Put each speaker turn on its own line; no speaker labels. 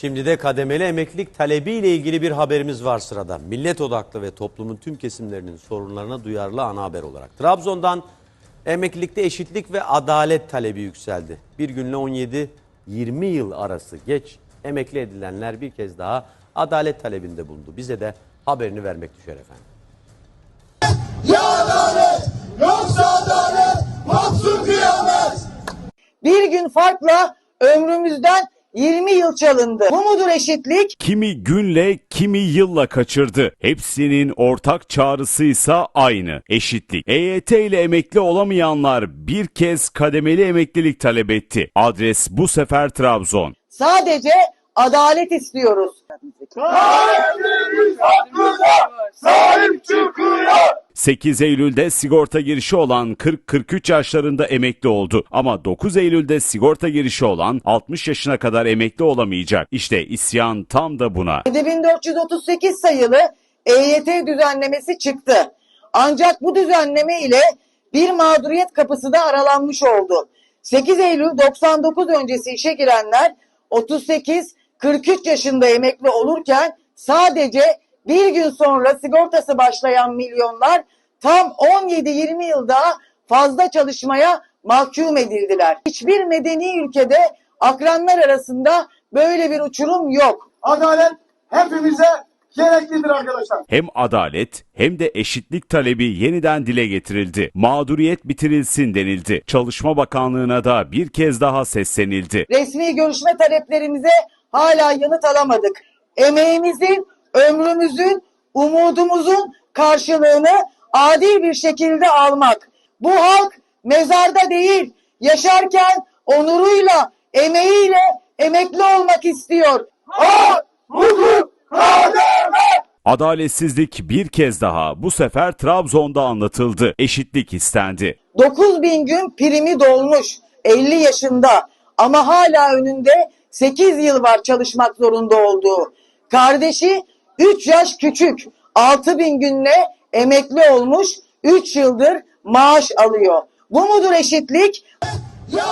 Şimdi de kademeli emeklilik talebiyle ilgili bir haberimiz var sırada. Millet odaklı ve toplumun tüm kesimlerinin sorunlarına duyarlı ana haber olarak. Trabzon'dan emeklilikte eşitlik ve adalet talebi yükseldi. Bir günle 17-20 yıl arası geç emekli edilenler bir kez daha adalet talebinde bulundu. Bize de haberini vermek düşer efendim.
Ya adalet, yoksa adalet, mahzun kıyamet.
Bir gün farkla ömrümüzden 20 yıl çalındı. Bu mudur eşitlik?
Kimi günle, kimi yılla kaçırdı. Hepsinin ortak çağrısıysa aynı. Eşitlik. EYT ile emekli olamayanlar bir kez kademeli emeklilik talep etti. Adres bu sefer Trabzon.
Sadece adalet istiyoruz.
Sahiplerimiz
8 Eylül'de sigorta girişi olan 40-43 yaşlarında emekli oldu. Ama 9 Eylül'de sigorta girişi olan 60 yaşına kadar emekli olamayacak. İşte isyan tam da buna.
7438 sayılı EYT düzenlemesi çıktı. Ancak bu düzenleme ile bir mağduriyet kapısı da aralanmış oldu. 8 Eylül 99 öncesi işe girenler 38-43 yaşında emekli olurken sadece bir gün sonra sigortası başlayan milyonlar tam 17-20 yıl daha fazla çalışmaya mahkum edildiler. Hiçbir medeni ülkede akranlar arasında böyle bir uçurum yok.
Adalet hepimize gereklidir arkadaşlar.
Hem adalet hem de eşitlik talebi yeniden dile getirildi. Mağduriyet bitirilsin denildi. Çalışma Bakanlığı'na da bir kez daha seslenildi.
resmi görüşme taleplerimize hala yanıt alamadık. Emeğimizin, ömrümüzün, umudumuzun karşılığını adil bir şekilde almak. Bu halk mezarda değil, yaşarken onuruyla, emeğiyle emekli olmak istiyor.
Hak, hukuk, adalet.
Adaletsizlik bir kez daha bu sefer Trabzon'da anlatıldı. Eşitlik istendi.
9000 gün primi dolmuş 50 yaşında ama hala önünde 8 yıl var çalışmak zorunda olduğu. Kardeşi 3 yaş küçük 6000 günle emekli olmuş 3 yıldır maaş alıyor. Bu mudur eşitlik?
Ya